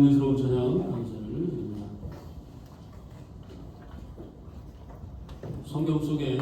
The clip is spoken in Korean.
영예스러운 찬양 감사를 드립니다. 성경 속에